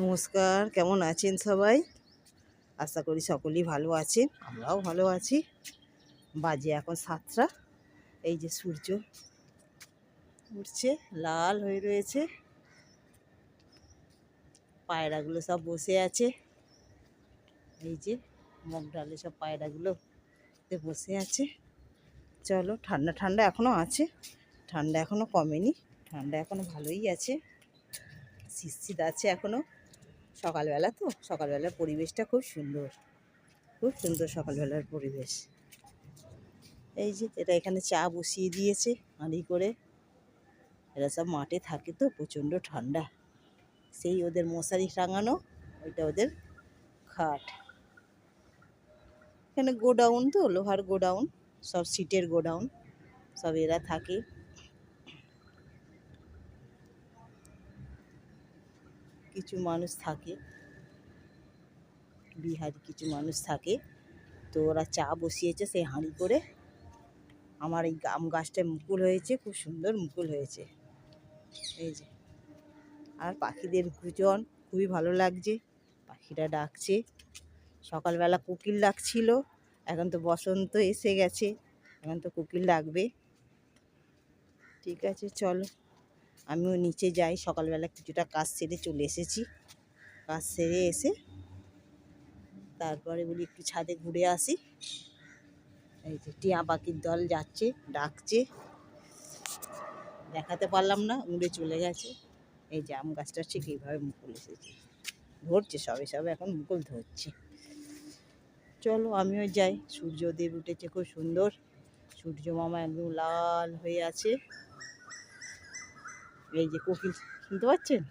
নমস্কার, কেমন আছেন সবাই? আশা করি সকলেই ভালো আছেন, আমরাও ভালো আছি। বাজে এখন সাতটা, এই যে সূর্য উঠছে লাল হয়ে রয়েছে। পায়রাগুলো সব বসে আছে। এই যে মগ ডালে সব পায়রাগুলো বসে আছে। চলো, ঠান্ডা ঠান্ডা এখনও আছে। ঠান্ডা এখনও কমেনি, ঠান্ডা এখনও ভালোই আছে। শীত শীত আছে এখনও সকালবেলা তো, সকালবেলার পরিবেশটা খুব সুন্দর। খুব সুন্দর সকালবেলার পরিবেশ। এই যে এটা এখানে চা বসিয়ে দিয়েছে হাঁড়ি করে। এরা সব মাঠে থাকে তো, প্রচণ্ড ঠান্ডা। সেই ওদের মশারি টাঙানো, ওইটা ওদের খাট। এখানে গোডাউন তো, লোহার গোডাউন, সব সিটের গোডাউন। সব এরা থাকে। কিছু মানুষ থাকে। বিহারি কিছু মানুষ থাকে। তো ওরা চা বসিয়েছে সেই হাঁড়ি করে। আমার এই আম গাছটায় মুকুল হয়েছে, খুব সুন্দর মুকুল হয়েছে। এই যে। আর পাখিদের গুজন খুবই ভালো লাগছে। পাখিরা ডাকছে। সকালবেলা কোকিল ডাকছিল। এখন তো বসন্ত এসে গেছে। এখন তো কোকিল ডাকবে। ঠিক আছে, চলো। আমিও নিচে যাই, সকালবেলা কিছুটা কাজ সেরে চলে এসেছি। কাজ সেরে এসে তারপরে বলি একটু ছাদে ঘুরে আসি। এই যে টিয়া পাখির দল যাচ্ছে, ডাকছে। দেখাতে পারলাম না, উড়ে চলে গেছে। এই যে আম গাছটা ঠিক এইভাবে মুকুল এসেছে। ধরছে, সবে সবে এখন মুকুল ধরছে। চলো আমিও যাই। সূর্যদেব উঠেছে, খুব সুন্দর। সূর্য মামা একদম লাল হয়ে আছে। এই যে কোকিল, শুনতে পাচ্ছেন?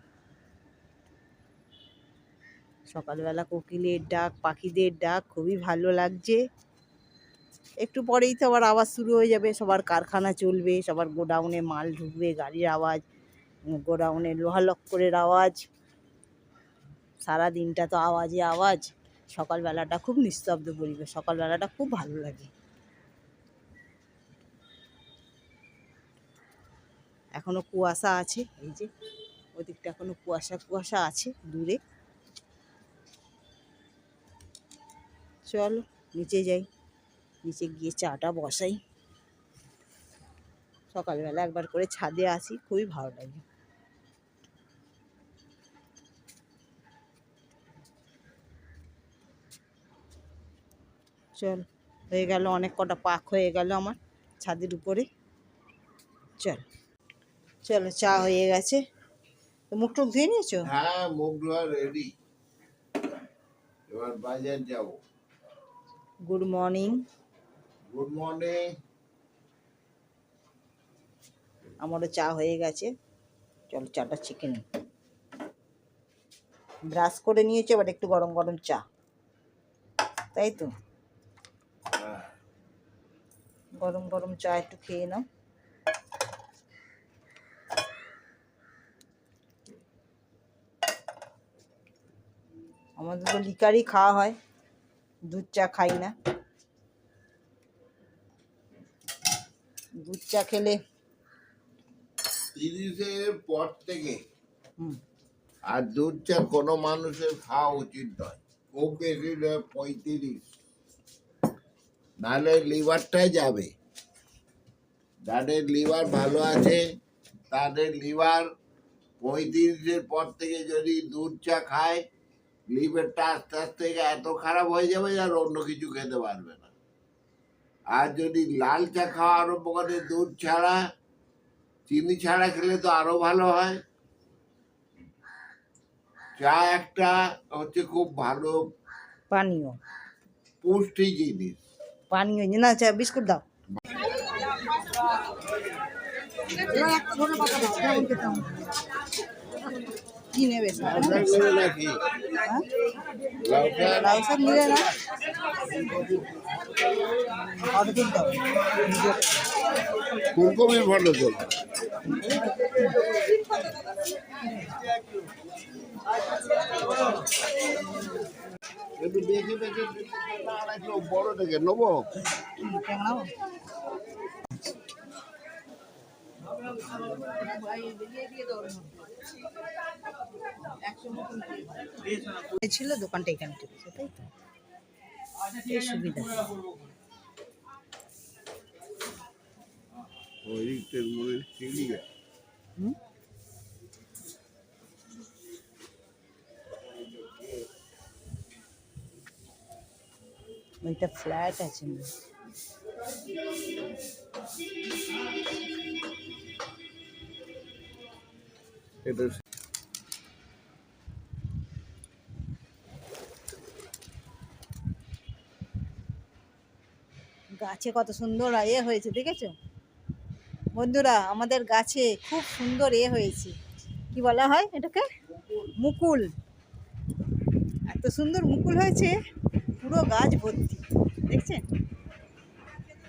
সকালবেলা কোকিলের ডাক, পাখিদের ডাক, খুবই ভালো লাগছে। একটু পরেই তো আবার আওয়াজ শুরু হয়ে যাবে, সবার কারখানা চলবে, সবার গোডাউনে মাল ঢুকবে, গাড়ির আওয়াজ, গোডাউনে লোহা লক্করের আওয়াজ। সারা দিনটা তো আওয়াজে আওয়াজ। সকালবেলাটা খুব নিস্তব্ধ পরিবেশ, সকালবেলাটা খুব ভালো লাগে। এখনও কুয়াশা আছে, এই যে ওদিকটা এখনও কুয়াশা কুয়াশা আছে দূরে। চলো নিচে যাই, নিচে গিয়ে চাটা বসাই। সকালবেলা একবার করে ছাদে আসি, খুবই ভালো লাগে। চল, হয়ে গেল অনেক কটা পাক হয়ে গেল আমার ছাদের উপরে। চল। চলো চা হয়ে গেছে। মুখ টুক ধুয়ে নিয়েছো? হ্যাঁ মুখ ধোয়া রেডি এবার বাজার যাব। গুড মর্নিং গুড মর্নিং আমারও চা হয়ে গেছে। চলো চাটা ছেঁকে নিই। ব্রাশ করে নিয়েছে এবার একটু গরম গরম চা। তাই তো? হ্যাঁ। গরম গরম চা একটু খেয়ে নাও। আমাদের তো লিকারই খাওয়া হয়। দুধ চা খাই না। দুধ চা খেলে তিরিশের পর থেকে আর দুধ চা কোনো মানুষের খাওয়া উচিত নয়। খুব বেশি নয় পঁয়ত্রিশ। নাহলে লিভারটাই যাবে। যাদের লিভার ভালো আছে তাদের লিভার পঁয়ত্রিশের পর থেকে যদি দুধ চা খায় লিভারটা আস্তে আস্তে এত খারাপ হয়ে যাবে যে আর অন্য কিছু খেতে পারবে না। আর যদি লাল চা খাওয়া আরম্ভ করে দুধ ছাড়া চিনি ছাড়া খেলে তো আরও ভালো হয়। চা একটা হচ্ছে খুব ভালো পানীয়। পুষ্টি জিনিস। পানীয় না চা বিস্কুট দাও। কি নেবে স্যার? লাউটা হ্যাঁ? লাউটা লাউ শাক নিলে না? অর্ধেক দাও ফুলকপির একটু বেশি বড় থেকে নেব। এই ছিল দোকানটা এখানে ঢুকেছে তাই তো? সুবিধা? ওইটা ফ্ল্যাট আছে গাছে কত সুন্দর এ হয়েছে, দেখেছ? বন্ধুরা, আমাদের গাছে খুব সুন্দর এ হয়েছে। কি বলা হয় এটাকে? মুকুল। এত সুন্দর মুকুল হয়েছে, পুরো গাছ ভর্তি দেখছেন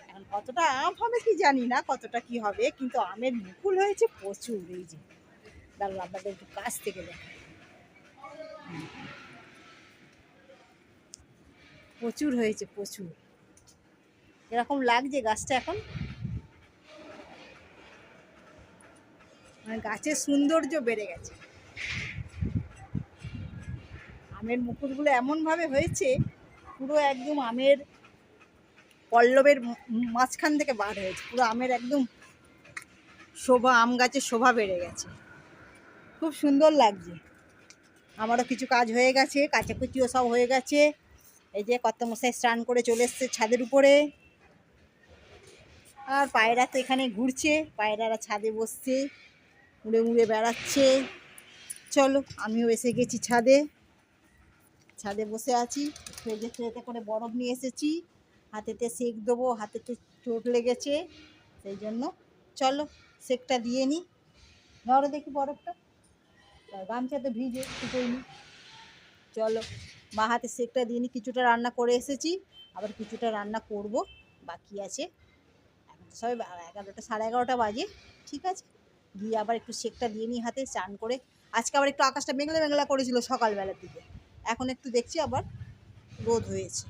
এখন কতটা আম হবে কি জানি না, কতটা কি হবে, কিন্তু আমের মুকুল হয়েছে প্রচুর, এই যে। একটু কাছ থেকে প্রচুর হয়েছে, প্রচুর। এরকম লাগছে গাছটা এখন? মানে গাছের সৌন্দর্য বেড়ে গেছে। আমের মুকুটগুলো এমনভাবে হয়েছে, পুরো একদম আমের পল্লবের মাঝখান থেকে বার হয়েছে। পুরো আমের একদম শোভা, আম গাছের শোভা বেড়ে গেছে। খুব সুন্দর লাগছে। আমারও কিছু কাজ হয়ে গেছে, কাচাকুচিও সব হয়ে গেছে। এই যে কত মশাই স্নান করে চলে এসছে ছাদের উপরে। আর পায়রা তো এখানে ঘুরছে, পায়রারা ছাদে বসছে, উড়ে উড়ে বেড়াচ্ছে। চলো, আমিও এসে গেছি ছাদে। ছাদে বসে আছি, ফ্রিজে ফ্রিজে করে বরফ নিয়ে এসেছি। হাতেতে সেক দেবো, হাতেতে চোট লেগেছে, সেই জন্য চলো, সেকটা দিয়ে নিই। ধরো দেখি বরফটা। গামছা তো ভিজে শুকোয়নি চলো, মা হাতে সেকটা দিয়ে কিছুটা রান্না করে এসেছি। আবার কিছুটা রান্না করব, বাকি আছে। এখন সবাই এগারোটা, সাড়ে এগারোটা বাজে, ঠিক আছে? দিয়ে আবার একটু সেকটা দিয়ে নিই হাতে, চান করে। আজকে আবার একটু আকাশটা মেঘলা মেঘলা করেছিল সকালবেলার দিকে। এখন একটু দেখছি আবার রোদ হয়েছে।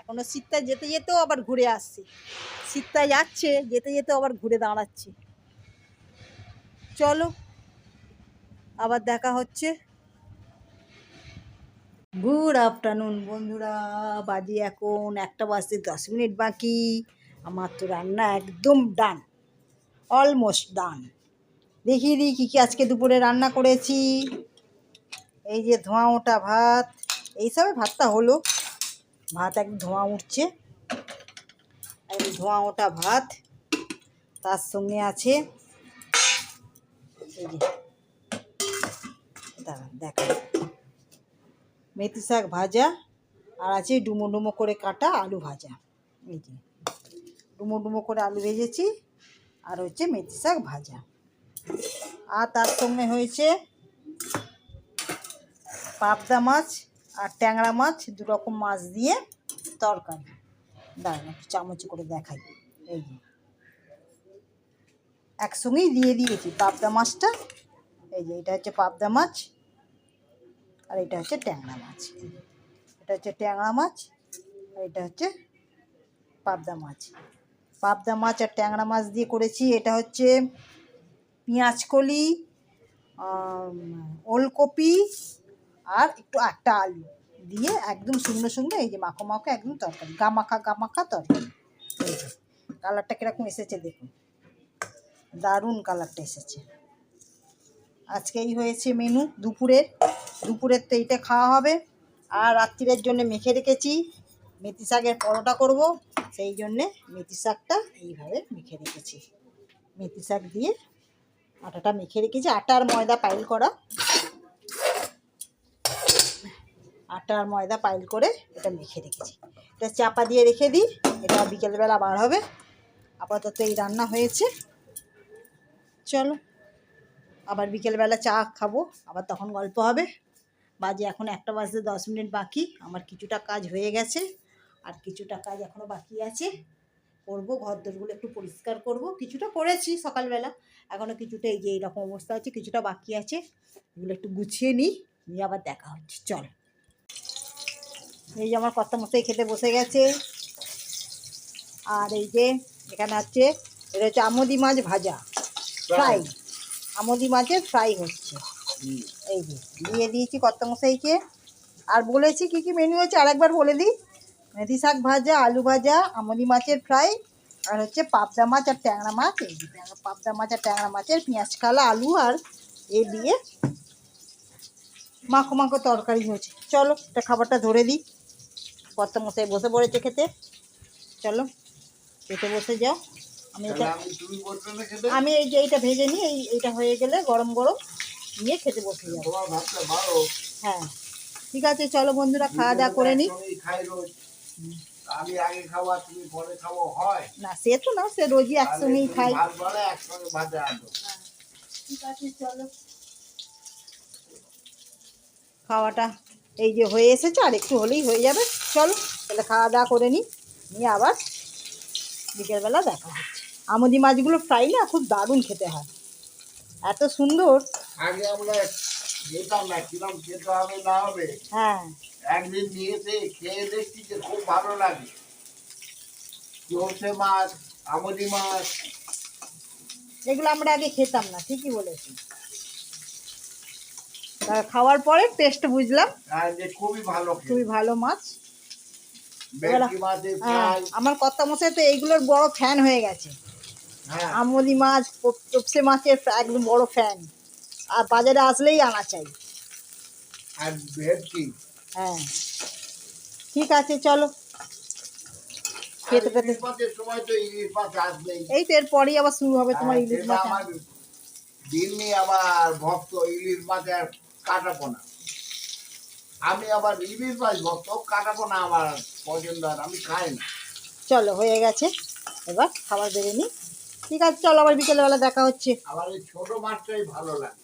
এখনও শীতটা যেতে যেতেও আবার ঘুরে আসছে। শীতটা যাচ্ছে, যেতে যেতেও আবার ঘুরে দাঁড়াচ্ছে। চলো আবার দেখা হচ্ছে। গুড আফটারনুন বন্ধুরা। বাজে এখন একটা বাজতে দশ মিনিট বাকি। আমার তো রান্না একদম ডান অলমোস্ট ডান দেখিয়ে দিই কী কী আজকে দুপুরে রান্না করেছি। এই যে ধোঁয়া ওঠা ভাত এইসবে ভাতটা হলো। ভাত এক ধোঁয়া উঠছে। ধোঁয়া ওঠা ভাত, তার সঙ্গে আছে। দাঁড়ান দেখা মেথি শাক ভাজা, আর আছে ডুমো ডুমো করে কাটা আলু ভাজা। এই যে, ডুমো ডুমো করে আলু ভেজেছি, আর হচ্ছে মেথি শাক ভাজা। আর তার সঙ্গে হয়েছে পাবদা মাছ আর ট্যাংরা মাছ, দু রকম মাছ দিয়ে তরকারি। দাঁড়ান, একটু চামচ করে দেখাই। এই যে, একসঙ্গেই দিয়ে দিয়েছি পাবদা মাছটা। এই যে, এটা হচ্ছে পাবদা মাছ। আর এটা হচ্ছে ট্যাংরা মাছ। এটা হচ্ছে ট্যাংরা মাছ, আর এটা হচ্ছে পাবদা মাছ। পাবদা মাছ আর ট্যাংরা মাছ দিয়ে করেছি, এটা হচ্ছে পেঁয়াজকলি ওলকপি আর একটু একটা আলু দিয়ে একদম শুকনো শুকনো এই যে মাখো মাখো একদম তরকারি, গামাখা গামাখা তরকারি। কালারটা কীরকম এসেছে দেখুন। দারুণ কালারটা এসেছে। আজকে এই হয়েছে মেনু দুপুরের। দুপুরের তো এইটা খাওয়া হবে। আর রাত্রিরের জন্য মেখে রেখেছি। মেথি শাকের পরোটা করব। সেই জন্যে মেথি শাকটা এইভাবে মেখে রেখেছি। মেথি শাক দিয়ে আটাটা মেখে রেখেছি। আটা আর ময়দা পাইল করা। আটা আর ময়দা পাইল করে এটা মেখে রেখেছি। এটা চাপা দিয়ে রেখে দিই। এটা বিকেলবেলা বার হবে। আপাতত এই রান্না হয়েছে। চলো, আবার বিকেলবেলা চা খাব। আবার তখন গল্প হবে। বাজে এখন একটা বাজতে দশ মিনিট বাকি। আমার কিছুটা কাজ হয়ে গেছে আর কিছুটা কাজ এখনও বাকি আছে। করব ঘর দোরগুলো একটু পরিষ্কার করব। কিছুটা করেছি সকালবেলা। এখনও কিছুটা এই যে এইরকম অবস্থা আছে কিছুটা বাকি আছে। এগুলো একটু গুছিয়ে নিই নিয়ে আবার দেখা হচ্ছে। চল। এই যে আমার কর্তা মশাই খেতে বসে গেছে। আর এই যে এখানে আছে এটা হচ্ছে আমদি মাছ ভাজা। ফ্রাই আমদি মাছের ফ্রাই হচ্ছে। এই যে দিয়ে দিয়েছি কর্তমশাইকে। আর বলেছি কি কি মেনু হয়েছে আরেকবার বলে দিই। মেথি শাক ভাজা আলু ভাজা আমদি মাছের ফ্রাই আর হচ্ছে পাবদা মাছ আর ট্যাংরা মাছ। এই যে ট্যাংরা- পাবদা মাছ আর ট্যাংরা মাছের পেঁয়াজ কালা আলু আর এ দিয়ে মাখো মাখো তরকারি হয়েছে। চলো এটা খাবারটা ধরে দিই। কর্তমশাই বসে পড়েছে খেতে। চলো খেতে বসে যাও। আমি এটা আমি এই যে এইটা ভেজে নিই এই এইটা হয়ে গেলে গরম গরম নিয়ে খেতে বসে যাব। হ্যাঁ। ঠিক আছে চলো বন্ধুরা খাওয়া দাওয়া করে আমি আগে খাওয়া তুমি পরে হয়? না সে তো না সে রোজই একসঙ্গেই খাই একসঙ্গে ভাতে ঠিক আছে চলো। খাওয়াটা এই যে হয়ে এসেছে আর একটু হলেই হয়ে যাবে। চলো তাহলে খাওয়া দাওয়া করে নিই নিয়ে আবার বিকেলবেলা দেখা হচ্ছে। আমদি মাছগুলো ফ্রাই না খুব দারুণ খেতে হয়। এত সুন্দর। আগে আমরা যেতাম না কিরম খেতে হবে না হবে। হ্যাঁ। একদিন নিয়েছে খেয়ে দেখছি যে খুব ভালো লাগে। মাছ আমদি মাছ। এগুলো আমরা আগে খেতাম না ঠিকই বলেছি খাওয়ার পরে টেস্ট বুঝলাম। আর খুবই ভালো খুবই ভালো মাছ। হ্যাঁ, আমার কর্তা মশাই তো এইগুলোর বড় ফ্যান হয়ে গেছে। হ্যাঁ। আমদি মাছ টপসে মাছের একদম বড় ফ্যান আর বাজারে আসলেই আনা চাই। আর ভেটকি হ্যাঁ। ঠিক আছে চলো। খেতে এই তো এরপরই আবার শুরু হবে তোমার হ্যাঁ, ইলিশ মাছ। আমার ভক্ত ইলিশ মাছের কাটাপোনা। আমি আবার ইলিশ মাছ ভক্ত কাটাপোনা আমার পছন্দ আর আমি খাই না। চলো হয়ে গেছে। এবার খাবার বেড়ে নিই। ঠিক আছে চলো আবার বিকেলবেলা দেখা হচ্ছে। আমার এই ছোট মাছটাই ভালো লাগে।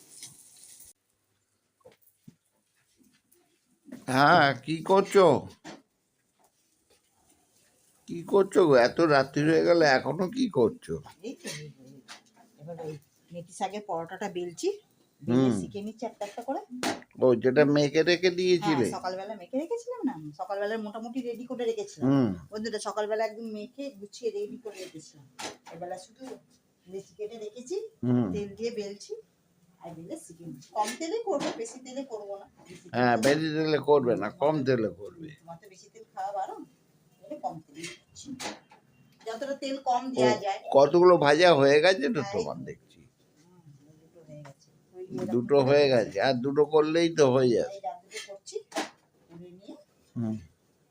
হ্যাঁ কি করছ? কি করছ গো? এত রাত্রি হয়ে গেল এখনও কি করছ? এবার ওই মেথি শাকের পরোটাটা বেলছি। শিখে নিচ্ছি একটা একটা করে। ও যেটা মেখে রেখে হ্যাঁ সকালবেলা মেখে রেখেছিলাম না। সকালবেলা মোটামুটি রেডি করে রেখেছিলাম। হুম। বন্ধুরা সকালবেলা একদম মেখে গুছিয়ে রেডি করে রেখেছিলাম। এবেলা শুধু লেচি কেটে রেখেছি হুম। তেল দিয়ে বেলছি। কম তেলে করব বেশি তেলে করব না। হ্যাঁ বেশি তেলে করবে না কম তেলে করবে। তোমার তো বেশি তেল খাওয়া বারণ। কম তেলে যতটা তেল কম দেওয়া যায়। কতগুলো ভাজা হয়ে গেছে? তো তোমার দেখছি। দুটো হয়ে গেছে। আর দুটো করলেই তো হয়ে যাবে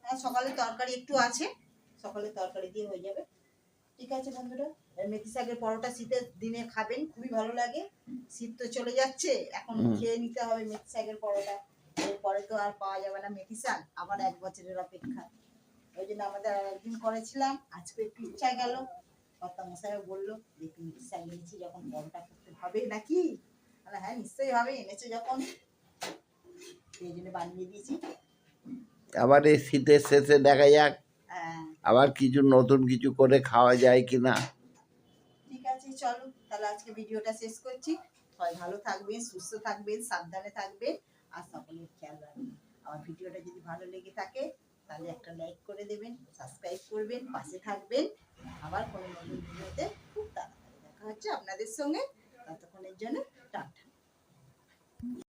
হ্যাঁ সকালে তরকারি একটু আছে। সকালে তরকারি দিয়ে হয়ে যাবে। ঠিক আছে বন্ধুরা মেথি শাকের পরোটা শীতের দিনে খাবেন খুবই ভালো লাগে। শীত তো চলে যাচ্ছে এখন খেয়ে নিতে হবে মেথি শাকের পরোটা। এরপরে তো আর পাওয়া যাবে না মেথি শাক আবার এক বছরের অপেক্ষা। ওই জন্য আমাদের আর একদিন করেছিলাম আজকে একটু ইচ্ছা গেল। কর্তা মশাইও বলল দেখি মেথি শাক এনেছি যখন পরোটা করতে হবে নাকি? বললাম, হ্যাঁ নিশ্চয়ই হবে এনেছো যখন। সেই জন্য বানিয়ে দিয়েছি। আবার এই শীতের শেষে দেখা যাক আবার কিছু নতুন কিছু করে খাওয়া যায় কি না? ঠিক আছে, চলো, তাহলে আজকে ভিডিওটা শেষ করছি। সবাই ভালো থাকবেন, সুস্থ থাকবেন, সাবধানে থাকবেন, আর সকলের খেয়াল রাখবেন। আমার ভিডিওটা যদি ভালো লেগে থাকে, তাহলে একটা লাইক করে দেবেন সাবস্ক্রাইব করবেন, পাশে থাকবেন। আবার কোনো নতুন ভিডিওতে খুব তাড়াতাড়ি দেখা হচ্ছে আপনাদের সঙ্গে। ততক্ষণের জন্য টাটা।